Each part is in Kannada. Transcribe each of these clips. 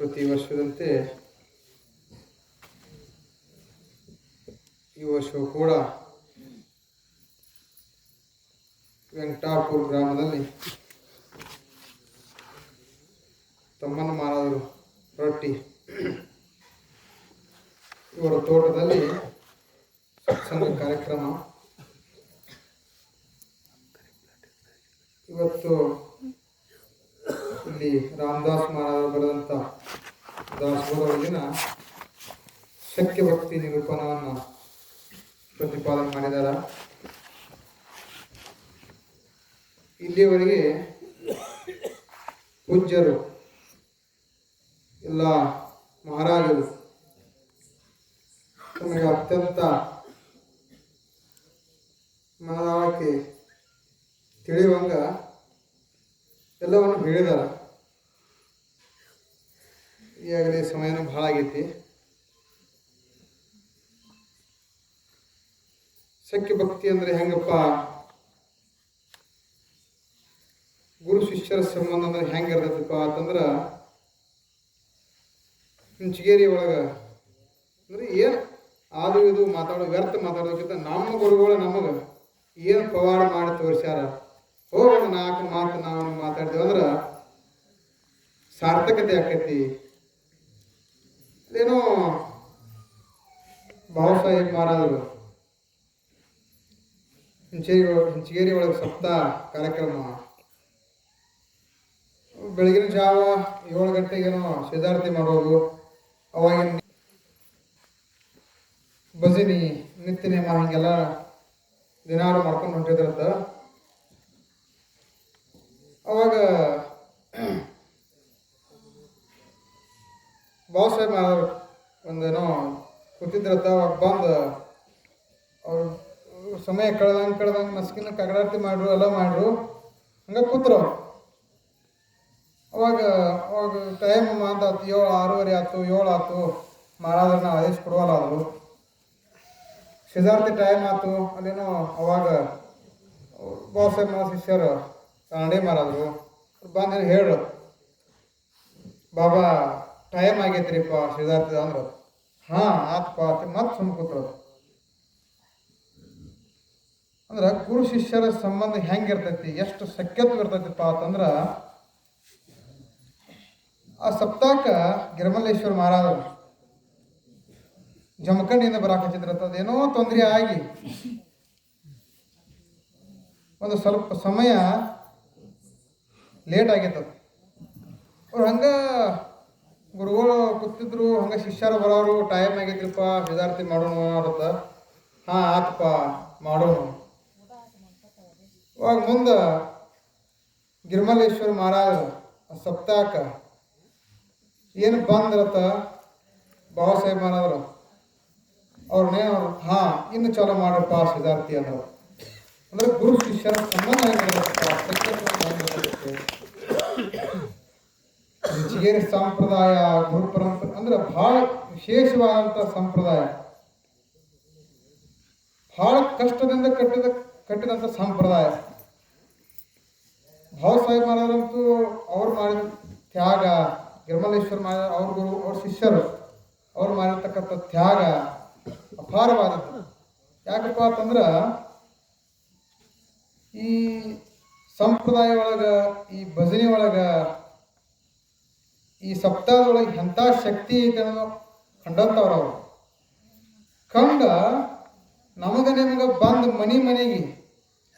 ಪ್ರತಿ ವರ್ಷದಂತೆ ಈ ವರ್ಷವೂ ಕೂಡ ವೆಂಕಟಾಪುರ ಗ್ರಾಮದಲ್ಲಿ ತಮ್ಮನ ಮಾರಾದರು. ರೊಟ್ಟಿ. ಇವರ ತೋಟದಲ್ಲಿ ಸಣ್ಣ ಕಾರ್ಯಕ್ರಮ. ಇವತ್ತು ಇಲ್ಲಿ ರಾಮದಾಸ್ ಮಹಾರಾಜರು ಬರೆದಂಥ ದಾಸಬೋಧದೊಳಗಿನ ಶಕ್ಯ ಭಕ್ತಿ ನಿರೂಪಣವನ್ನು ಪ್ರತಿಪಾದನೆ ಮಾಡಿದ್ದಾರೆ. ಇಲ್ಲಿಯವರೆಗೆ ಪೂಜ್ಯರು ಎಲ್ಲ ಮಹಾರಾಜರು ತಮಗೆ ಅತ್ಯಂತ ಮನದಾಳಕ್ಕೆ ತಿಳಿಯುವಂಗ ಎಲ್ಲವನ್ನು ಹೇಳಿದಾರ ಈಗಾಗಲೇ ಸಮಯನೂ ಭಾಳ ಆಗೈತಿ. ಸಖ್ಯ ಭಕ್ತಿ ಅಂದ್ರೆ ಹೆಂಗಪ್ಪ? ಗುರು ಶಿಷ್ಯರ ಸಂಬಂಧ ಅಂದ್ರೆ ಹೆಂಗೆ ಇರ್ತೈತಪ್ಪ ಅಂತಂದ್ರೆ ಹಿಂಚಿಗೇರಿ ಒಳಗ. ಅಂದ್ರೆ ಏನು ಅದು ಇದು ಮಾತಾಡೋ, ವ್ಯರ್ಥ ಮಾತಾಡೋದಕ್ಕಿಂತ ನಮ್ಮ ಗುರುಗಳು ನಮಗೆ ಏನು ಪವಾಡ ಮಾಡಿ ತೋರಿಸ್ಯಾರ. ಹೋಗ ನಾಲ್ಕು ಮಾತು ನಾವು ಮಾತಾಡ್ತೇವೆ ಅಂದ್ರೆ ಸಾರ್ಥಕತೆ ಆಕೈತಿ. ಅದೇನೋ ಬಾಬಾಸಾಹೇಬ್ ಮಹಾರಾಜರು ಹಿಂಚೇರಿ ಹಿಂಚಗೇರಿ ಒಳಗೆ ಸಪ್ತ ಕಾರ್ಯಕ್ರಮ. ಬೆಳಗಿನ ಜಾವ ಏಳು ಗಂಟೆಗೇನೋ ಸಿದ್ಧಾರ್ಥಿ ಮಾಡೋದು ಅವಾಗಿನ ಬಜಿನಿ ನಿತ್ಯ ಮಾ ಹಿಂಗೆಲ್ಲ ದಿನಾರು ಮಾಡ್ಕೊಂಡು ಹೊಂಟಿದ್ರಂತ ಅವಾಗ ಬಾಬಾಸಾಹೇಬ್ ಅವ್ರು ಒಂದೇನೋ ಕೂತಿದ್ರತ್ತ ಅವಾಗ ಬಂದು ಅವ್ರು ಸಮಯ ಕಳೆದಂಗೆ ಕಳೆದಂಗೆ ಮಸ್ಕಿನ ಕಗಡಾರ್ತಿ ಮಾಡ್ರು, ಎಲ್ಲ ಮಾಡ್ರು ಹಂಗೆ ಕೂತ್ರು. ಅವಾಗ ಅವಾಗ ಟೈಮ್ ಅಂತ ಆತು ಏಳು, ಆರೂವರೆ ಆಯ್ತು, ಏಳು ಆಯ್ತು. ಮಹಾರಾಜರನ್ನ ಆದೇಶ ಕೊಡುವಲ್ಲ ಸಿದ್ಧಾರ್ಥ ಟೈಮ್ ಆಯ್ತು. ಅಲ್ಲೇನೋ ಅವಾಗ ಬಾಸಾಹೇಬ್ ಮಾವ ಶಿಷ್ಯರು ಕಾನಡೆ ಮಹಾರಾಜರು ಬಂದು ಹೇಳು ಬಾಬಾ ಟೈಮ್ ಆಗೈತ್ರಿಪ್ಪ ಸಿದ್ಧಾರ್ಥ ಅಂದ್ರು. ಹಾಂ, ಆತ್ಪ ಮತ್ತೆ ಸುಮ್ಮ ಕೂತ್ರು. ಅಂದ್ರೆ ಗುರು ಶಿಷ್ಯರ ಸಂಬಂಧ ಹೆಂಗಿರ್ತೈತಿ, ಎಷ್ಟು ಸಖ್ಯತ್ವ ಇರ್ತೈತಿಪ್ಪ ಅಂತಂದ್ರ ಆ ಸಪ್ತಾಕ ಗಿರಮಲ್ಲೇಶ್ವರ ಮಹಾರಾಜರು ಜಮಖಂಡಿಯಿಂದ ಬರಾಕತ್ತಿದ್ರಂತ ಅದೇನೋ ತೊಂದರೆ ಆಗಿ ಒಂದು ಸ್ವಲ್ಪ ಸಮಯ ಲೇಟ್ ಆಗಿತ್ತು. ಅವ್ರು ಹಂಗೆ ಗುರುಗಳು ಕೂತಿದ್ರು, ಹಂಗೆ ಶಿಷ್ಯರು ಬರೋರು ಟೈಮ್ ಆಗೈತ್ರಿಪ್ಪ ವಿದ್ಯಾರ್ಥಿ ಮಾಡೋಣ ಅಂತ. ಹಾಂ, ಆತಪ್ಪ, ಮಾಡೋಣ. ಅವಾಗ ಮುಂದೆ ಗಿರ್ಮಲೇಶ್ವರ ಮಹಾರಾಜ ಸಪ್ತಾಕ ಏನು ಬಂದ್ರತ ಬಾಬಾ ಸಾಹೇಬ್ ಅನ್ನೋದ್ರು ಅವ್ರು, ಹಾಂ, ಇನ್ನು ಚಲೋ ಮಾಡಪ್ಪ ಸಿದ್ಧಾರ್ಥಿ ಅನ್ನೋರು. ಅಂದ್ರೆ ಗುರು ಶಿಷ್ಯರ ಸಂಬಂಧ ಸಂಪ್ರದಾಯ, ಗುರು ಪರಂಪರೆ, ಅಂದ್ರೆ ಬಹಳ ವಿಶೇಷವಾದಂಥ ಸಂಪ್ರದಾಯ. ಬಹಳ ಕಷ್ಟದಿಂದ ಕಟ್ಟಿದ ಕಟ್ಟಿದಂಥ ಸಂಪ್ರದಾಯ. ಭಾವ ಸಾಹೇಬ್ ಅವ್ರು ಮಾಡಿದ ತ್ಯಾಗ ಗಿರಿಮಲ್ಲೇಶ್ವರ ಮಹಾರಾಜ ಅವ್ರ ಗುರು ಅವ್ರ ಶಿಷ್ಯರು, ಅವ್ರು ಮಾಡಿರ್ತಕ್ಕಂಥ ತ್ಯಾಗ ಅಪಾರವಾದದ್ದು. ಯಾಕಪ್ಪ ಅಂತಂದ್ರೆ, ಈ ಸಂಪ್ರದಾಯ ಒಳಗ, ಈ ಭಜನೆ ಒಳಗ, ಈ ಸಪ್ತಾಹದೊಳಗೆ ಎಂಥ ಶಕ್ತಿ ಐತೆ ಅನ್ನೋದು ಕಂಡಂತವ್ರು ಅವರು. ಕಂಡ ನಮಗ ನಿಮ್ಗೆ ಬಂದು ಮನೆ ಮನೆಗೆ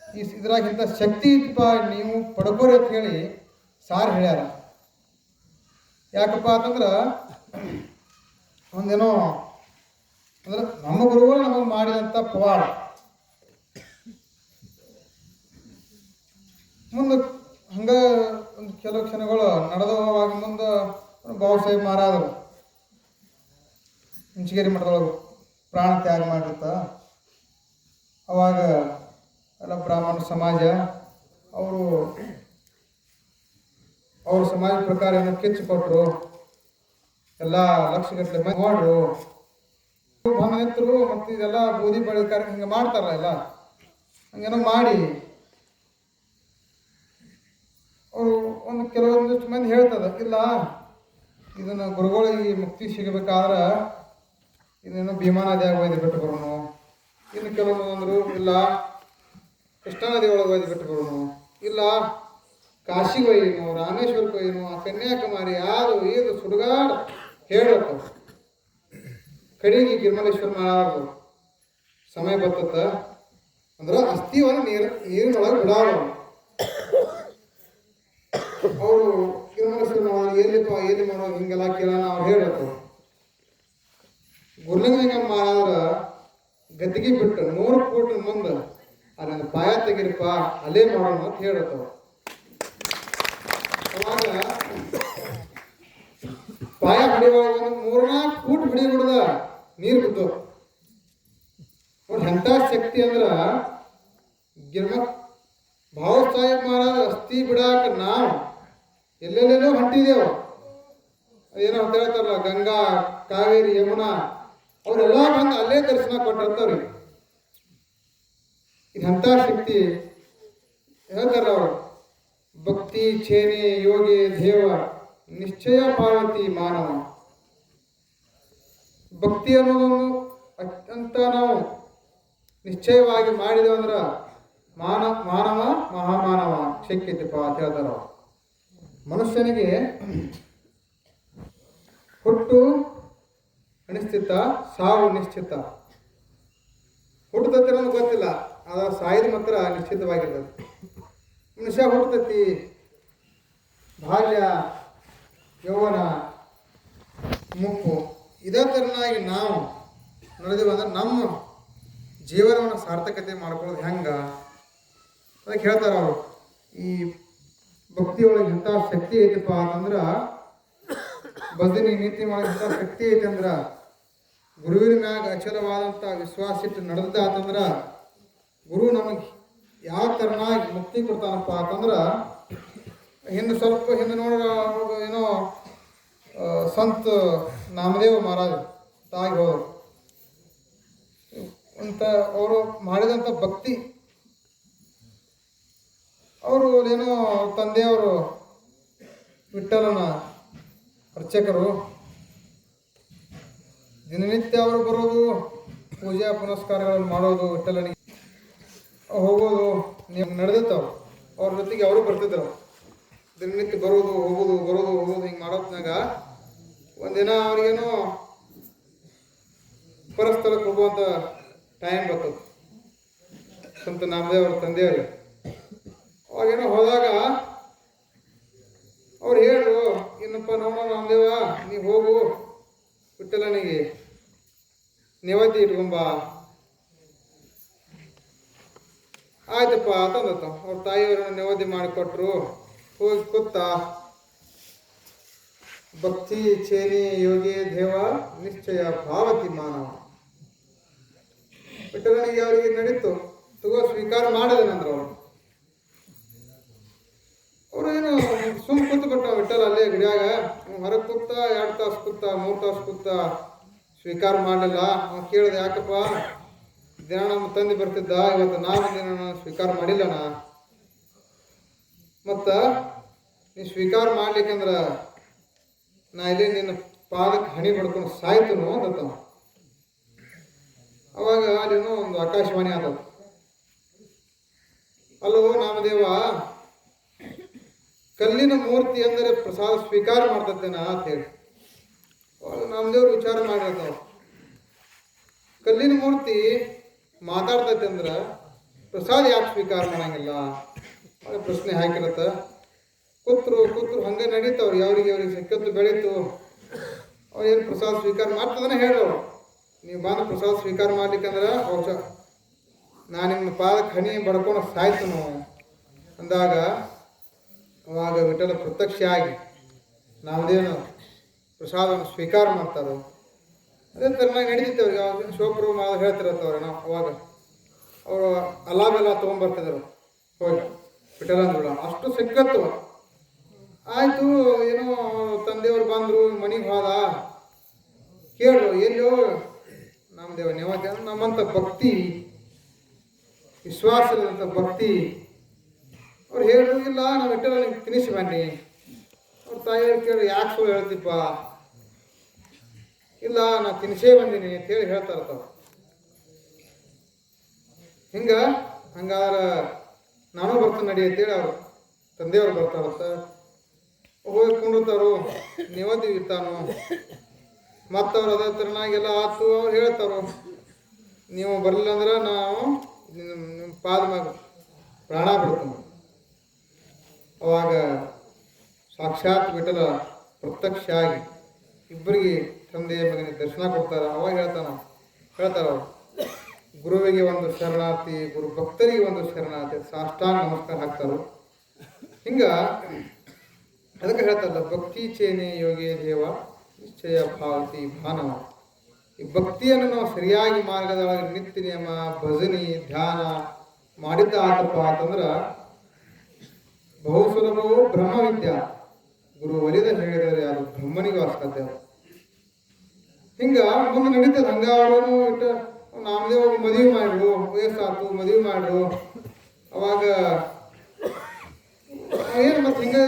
ಈ ಇದ್ರಾಗಿಂತ ಶಕ್ತಿ ಇತ್ತಪ್ಪ ನೀವು ಪಡ್ಕೋರಿ ಅಂತ ಹೇಳಿ ಸಾರ್ ಹೇಳ್ಯಾರ. ಯಾಕಪ್ಪ ಅಂತಂದ್ರೆ, ಒಂದೇನೋ ಅಂದ್ರೆ ನಮ್ಮ ಗುರುಗಳು ನಮಗೆ ಮಾಡಿದಂಥ ಪವಾಡ. ಮುಂದೆ ಹಂಗ ಒಂದು ಕೆಲವು ಕ್ಷಣಗಳು ನಡೆದು ಹೋಗುವಾಗ ಮುಂದೆ ಬಾಬಾ ಸಾಹೇಬ್ ಮಾರಾದರು ಹಿಂಚಗೇರಿ ಮಠದೊಳಗೆ ಪ್ರಾಣ ತ್ಯಾಗ ಮಾಡಿರ್ತ. ಅವಾಗ ಎಲ್ಲ ಬ್ರಾಹ್ಮಣ ಸಮಾಜ, ಅವರು ಅವ್ರ ಸಮಾಜ ಪ್ರಕಾರ ಏನೋ ಕಿಚ್ಚು ಕೊಟ್ಟರು ಎಲ್ಲ ಲಕ್ಷಗಟ್ಟಲೆ ಮಂದಿ ನೋಡ್ರು ಮತ್ತು ಇದೆಲ್ಲ ಬೂದಿ ಬಳಿ ಕಾರ್ಯ ಹಿಂಗೆ ಮಾಡ್ತಾರಲ್ಲ ಎಲ್ಲ. ಹಂಗೇನೋ ಮಾಡಿ. ಅವರು ಒಂದು ಕೆಲವೊಂದಿಷ್ಟು ಮಂದಿ ಹೇಳ್ತದ, ಇಲ್ಲ, ಇದನ್ನು ಗುರುಗಳಿಗೆ ಮುಕ್ತಿ ಸಿಗಬೇಕಾದ್ರೆ ಇನ್ನೇನೋ ಭೀಮಾ ನದಿಯಾಗ ಒಯ್ದು ಬಿಟ್ಟು ಬರೋಣ ಇನ್ನು ಕೆಲವೊಂದು ಅಂದರು, ಇಲ್ಲ, ಕೃಷ್ಣಾ ನದಿ ಒಳಗೆ ಒಯ್ದು ಬಿಟ್ಟು ಬರೋಣ ಇಲ್ಲ ಕಾಶಿಗೆ ರಾಮೇಶ್ವರ ರಾಮೇಶ್ವರಕ್ಕೆ ಆ ಕನ್ಯಾಕುಮಾರಿ ಯಾರು ಏನು ಸುಡುಗಾಡು ಹೇಳಬೇಕು ಕಡೆಗೆ ಗಿರ್ಮಲೇಶ್ವರ ಮಹಾರಾಜರು ಸಮಯ ಬರ್ತದ? ಅಂದ್ರೆ ಅಸ್ಥಿವನ್ನು ನೀರು, ನೀರಿನೊಳಗೆ ಬಿಡಾವ ಅವರು ಗಿರ್ಮಲೇಶ್ವರ ಮಹಾರಾಜ ಎಲ್ಲಿಪ್ಪ, ಎಲ್ಲಿ ಮಾಡೋ ಹಿಂಗೆಲ್ಲ ಕೇಳೋಣ ಅವ್ರು ಹೇಳಬೇಕು ಗುರುಲಿಂಗ ಮಹಾರಾಜರ ಗದ್ದಿಗೆ ಬಿಟ್ಟು ನೂರು ಫೂಟ್ ಮುಂದೆ ಅದನ್ನು ಪಾಯ ತೆಗಿರಿಪ್ಪ, ಅಲ್ಲೇ ಮಾಡೋಣ ಅಂತ ಹೇಳತ್ತವ ಅವಾಗ ಪಾಯ ಹೊಡಿವಾಗ ಒಂದು ಮೂರ್ನಾಲ್ಕು ಫೂಟ್ ಬಿಡಿ ಬಿಡ್ದ ನೀರು ಬಿದ್ದು ನೋಡಿ ಎಂಥ ಶಕ್ತಿ ಅಂದ್ರ ಗಿರ್ಮ ಭಾವ ಸಾಹೇಬ್ ಮಹಾರಾಜ ಅಸ್ಥಿ ಬಿಡಾಕ ನಾವು ಎಲ್ಲೆಲ್ಲೆಲ್ಲೋ ಹೊಂಟಿದೇವು. ಏನೋ ಅಂತ ಹೇಳ್ತಾರಲ್ಲ ಗಂಗಾ, ಕಾವೇರಿ, ಯಮುನಾ, ಅವರೆಲ್ಲ ಬಂದು ಅಲ್ಲೇ ದರ್ಶನ ಕೊಟ್ಟಿರ್ತಾವ್ರಿ. ಎಂಥ ಶಕ್ತಿ ಹೇಳ್ತಾರ ಅವರು. ಭಕ್ತಿ ಛೇನೆ ಯೋಗಿ ದೇವ ನಿಶ್ಚಯ ಪಾರ್ವತಿ ಮಾನವ. ಭಕ್ತಿ ಅನ್ನೋದೊಂದು ಅತ್ಯಂತ ನಾವು ನಿಶ್ಚಯವಾಗಿ ಮಾಡಿದೆವು ಅಂದ್ರೆ ಮಾನ, ಮಾನವ, ಮಹಾಮಾನವ ಶಕ್ಯತೆಪ್ಪ ಅಂತ ಹೇಳ್ತಾರ. ಮನುಷ್ಯನಿಗೆ ಹುಟ್ಟು ಅನಿಶ್ಚಿತ, ಸಾವು ನಿಶ್ಚಿತ. ಹುಟ್ಟದತ್ತಿರ ಗೊತ್ತಿಲ್ಲ, ಆದ್ರೆ ಸಾಯಿದ ಮಾತ್ರ ನಿಶ್ಚಿತವಾಗಿರ್ತದೆ. ಮನುಷ್ಯ ಹುಟ್ಟತಿ ಬಾಲ್ಯ ಯೌವನ ಮುಪ್ಪು ಇದೇ ಥರನಾಗಿ ನಾವು ನಡೆದೀವಿ ಅಂದ್ರೆ ನಮ್ಮ ಜೀವನವನ್ನು ಸಾರ್ಥಕತೆ ಮಾಡ್ಕೊಳ್ಳೋದು ಹೆಂಗೆ? ಅದಕ್ಕೆ ಹೇಳ್ತಾರೆ ಅವರು, ಈ ಭಕ್ತಿಯೊಳಗೆ ಇಂಥ ಶಕ್ತಿ ಐತಿಪ್ಪ ಅಂತಂದ್ರೆ, ಭಜನೆ ನೀತಿ ಮಾಡೋಂಥ ಶಕ್ತಿ ಐತೆ ಅಂದ್ರೆ, ಗುರುವಿನ ಮ್ಯಾಗ ಅಚಲವಾದಂಥ ವಿಶ್ವಾಸ ಇಟ್ಟು ನಡೆದ ಅಂತಂದ್ರೆ ಗುರು ನಮಗೆ ಯಾವ ಥರನಾಗಿ ಮುಕ್ತಿ ಕೊಡ್ತಾನಪ್ಪ ಅಂತಂದ್ರೆ, ಹಿಂದೆ ಸ್ವಲ್ಪ ಹಿಂದೆ ನೋಡೋ ಏನೋ ಸಂತ ನಾಮದೇವ ಮಹಾರಾಜ ತಾಗಿ ಹೋದರು. ಅಂತ ಅವರು ಮಾಡಿದಂಥ ಭಕ್ತಿ. ಅವರು ಏನೋ ತಂದೆಯವರು ವಿಠಲನ ಅರ್ಚಕರು. ದಿನನಿತ್ಯ ಅವರು ಬರೋದು, ಪೂಜಾ ಪುನಸ್ಕಾರಗಳನ್ನು ಮಾಡೋದು, ವಿಠಲನಿಗೆ ಹೋಗೋದು ನೀವು ನಡೆದಿತ್ತು ಅವ್ರ ಜೊತೆಗೆ ಅವರು ಬರ್ತಿದ್ರು. ದಿನನಿತ್ಯ ಬರೋದು, ಹೋಗೋದು ಬರೋದು, ಹೋಗೋದು ಹಿಂಗೆ ಮಾಡೋತ್ನಾಗ ಒಂದಿನ ಅವ್ರಿಗೇನೋ ಪರಸ್ಥಳಕ್ಕೆ ಹೋಗುವಂಥ ಟೈಮ್ ಬರ್ತದೆ ಸಂತ ನಾಮದೇವ್ ಅವ್ರ ತಂದೆಯವ್ರಿಗೆ ಅವಾಗೇನೋ ಹೋದಾಗ ಅವ್ರು ಹೇಳ್ರು, ಇನ್ನಪ್ಪ ನೋಡೋ ನಾಮದೇವ ನೀ ಹೋಗು. ವಿಠಲನಿಗೆ ನಿವತಿ ಇಟ್ಕೊಂಬ ಆಯ್ತಪ್ಪ ಅಂತಂದತ್ತ ಅವ್ರ ತಾಯಿಯವ್ರನ್ನ ನಿವತಿ ಮಾಡಿಕೊಟ್ರು. ಹೋಗಿ ಕೂತ ಭಕ್ತಿ, ಚೇನಿ, ಯೋಗಿ, ದೇವ, ನಿಶ್ಚಯ ಭಾವತಿ ಮಾನವ. ವಿಠಲನಿಗೆ ಅವರಿಗೆ ನಡೀತು. ತಗೋ, ಸ್ವೀಕಾರ ಮಾಡಿದನಂದ್ರು ಅವರು ಅವ್ರು ಏನು, ಸುಮ್ ಕೂತು ಬಿಟ್ಟ ವಿಠಲ ಅಲ್ಲೇ ಗಿಡಾಗ ಹೊರಗೆ ಕೂತ, ಎರಡು ತಾಸು ಕೂತ, ಮೂರು ತಾಸು ಕೂತ, ಸ್ವೀಕಾರ ಮಾಡಲಿಲ್ಲ. ಅವ್ನು ಕೇಳಿದೆ, ಯಾಕಪ್ಪ? ದಿನ ನಮ್ಮ ತಂದೆ ಬರ್ತಿದ್ದ, ಇವತ್ತು ನಾನು ದಿನ ಸ್ವೀಕಾರ ಮಾಡಿಲ್ಲಣ ಮತ್ತು ನೀ ಸ್ವೀಕಾರ ಮಾಡ್ಲಿಕ್ಕಂದ್ರ ನಾ ಇಲ್ಲಿ ನಿನ್ನ ಪಾದಕ್ಕೆ ಹಣಿ ಬಡ್ಕೊಂಡು ಸಾಯ್ತನು ಅಂತ ಅವಾಗ ಅಲ್ಲಿನೂ ಒಂದು ಆಕಾಶವಾಣಿ ಆದ ಅಲ್ಲೋ ನಾಮದೇವ, ಕಲ್ಲಿನ ಮೂರ್ತಿ ಅಂದರೆ ಪ್ರಸಾದ ಸ್ವೀಕಾರ ಮಾಡ್ತದ್ದೇನ ಅಂತ ಹೇಳಿ. ಅವಾಗ ನಾಮದೇವ್ರು ವಿಚಾರ ಮಾಡಿರ್ತಾವ ಕಲ್ಲಿನ ಮೂರ್ತಿ ಮಾತಾಡ್ತೈತೆ ಅಂದ್ರೆ, ಪ್ರಸಾದ ಯಾಕೆ ಸ್ವೀಕಾರ ಮಾಡಂಗಿಲ್ಲ? ಪ್ರಶ್ನೆ ಹಾಕಿರತ್ತ. ಕೂತ್ರು ಕೂತ್ರು ಹಂಗೆ ನಡೀತಾವ್ರು ಯಾವ್ರಿಗೆ ಅವ್ರಿಗೆ ಸಿಕ್ಕತ್ತು ಬೆಳೀತು. ಅವ್ರು ಏನು ಪ್ರಸಾದ ಸ್ವೀಕಾರ ಮಾಡ್ತದನ ಹೇಳೋರು ನೀವು ಬಂದು ಪ್ರಸಾದ ಸ್ವೀಕಾರ ಮಾಡ್ಲಿಕ್ಕಂದ್ರೆ ಅವಶ ನಾನು ನಿಮ್ಮ ಪಾದಕ್ಕೆ ಹನಿ ಬಡ್ಕೊಂಡು ನಾವು ಅಂದಾಗ, ಅವಾಗ ವಿಠಲ ಪ್ರತ್ಯಕ್ಷ ಆಗಿ ನಾವೇನು ಪ್ರಸಾದವನ್ನು ಸ್ವೀಕಾರ ಮಾಡ್ತಾರೋ? ಅದೇ ತರನಾಗಿ ನಡೀತಿತ್ತು ಅವ್ರಿಗೆ ಅವಾಗ ಶಿವಪ್ರಭು ಮಾವ ಹೇಳ್ತಿರತ್ತವ್ರೆ ನಾವು ಅವಾಗ. ಅವರು ಅಲಾಬೆಲ್ಲ ತೊಗೊಂಬರ್ತಿದ್ರು ಹೋಗಿ. ಬಿಟ್ಟಲ್ಲ ಅಷ್ಟು ಸಿಕ್ಕತ್ತು. ಆಯಿತು, ಏನೋ ತಂದೆಯವ್ರು ಬಂದರು, ಮನೆಗೆ ಹೋದ. ಕೇಳು ಎಲ್ಲೋ ನಮ್ಮ ದೇವ ನೇವತೆ ನಮ್ಮಂಥ ಭಕ್ತಿ ವಿಶ್ವಾಸದಂಥ ಭಕ್ತಿ. ಅವ್ರು ಹೇಳು ಇಲ್ಲ, ನಾವು ಇಟ್ಟಲ್ಲ ನಿಮ್ಗೆ ತಿನಿಸಿ ಬನ್ನಿ. ಅವ್ರ ತಾಯಿಯವ್ರು ಕೇಳಿ, ಯಾಕೆ ಹೇಳ್ತಿಪ್ಪ ಇಲ್ಲ, ನಾ ತಿನ್ಸೇ ಬಂದೀನಿ ಅಂತೇಳಿ ಹೇಳಿ ಹೇಳ್ತಾರ ತಾವು. ಹಿಂಗ ಹಂಗಾರ ನಾನು ಬರ್ತೀನಿ ನಡಿ ಅಂತೇಳಿ ಅವರು ತಂದೆಯವರು ಬರ್ತಾರಂತ. ಹೋಗಿ ಕುಂಡಿರ್ತಾರು ನಿವದಿ ಇರ್ತಾನು ಮತ್ತವ್ರು ಅದೇ ತರನಾಗೆಲ್ಲ ಆತು ಅವ್ರು ಹೇಳ್ತಾರು. ನೀವು ಬರಲಿಲ್ಲ ಅಂದ್ರೆ ನಾವು ನಿಮ್ಮ ಪಾದ ಪ್ರಾಣ ಬಿಡ್ತೀನಿ. ಅವಾಗ ಸಾಕ್ಷಾತ್ ವಿಠಲ ಪ್ರತ್ಯಕ್ಷ ಆಗಿ ಇಬ್ಬರಿಗೆ ತಂದೆಯ ಮಗನಿಗೆ ದರ್ಶನ ಕೊಡ್ತಾರ. ಅವಾಗ ಹೇಳ್ತಾನ, ಹೇಳ್ತಾರ ಅವ್ರು, ಗುರುವಿಗೆ ಒಂದು ಶರಣಾರ್ಥಿ ಗುರು ಭಕ್ತರಿಗೆ ಒಂದು ಶರಣಾರ್ಥಿ, ಸಾಷ್ಟಾಂಗ ನಮಸ್ಕಾರ ಹಾಕ್ತಾರೆ. ಹಿಂಗ ಅದಕ್ಕೆ ಹೇಳ್ತಾರಲ್ಲ, ಭಕ್ತಿ ಚೇನೆ ಯೋಗಿ ದೇವ, ನಿಶ್ಚಯ ಭಾವತಿ ಭಾನವ. ಈ ಭಕ್ತಿಯನ್ನು ನಾವು ಸರಿಯಾಗಿ ಮಾರ್ಗದೊಳಗೆ ನಿತ್ಯ ನಿಯಮ, ಭಜನಿ, ಧ್ಯಾನ ಮಾಡಿದ್ದ ಆತಪ್ಪ ಅಂತಂದ್ರ, ಬಹು ಸುಲಭವು ಬ್ರಹ್ಮವಿದ್ಯಾ. ಗುರು ಒಲಿದ ಹೇಳಿದರೆ ಅದು ಬ್ರಹ್ಮನಿಗೂ ಅಸಾಧ್ಯ ಹಿಂಗ ಮುಂದೆ ನಡೀತದ. ಹಂಗ ಅವರು ಇಟ್ಟ ನಾಮದೇವ ಮದುವೆ ಮಾಡ್ರು ವಯಸ್ಸಾತು ಮದುವೆ ಮಾಡ್ರು. ಅವಾಗ ಏನು ಮತ್ತೆ ಹಿಂಗೆ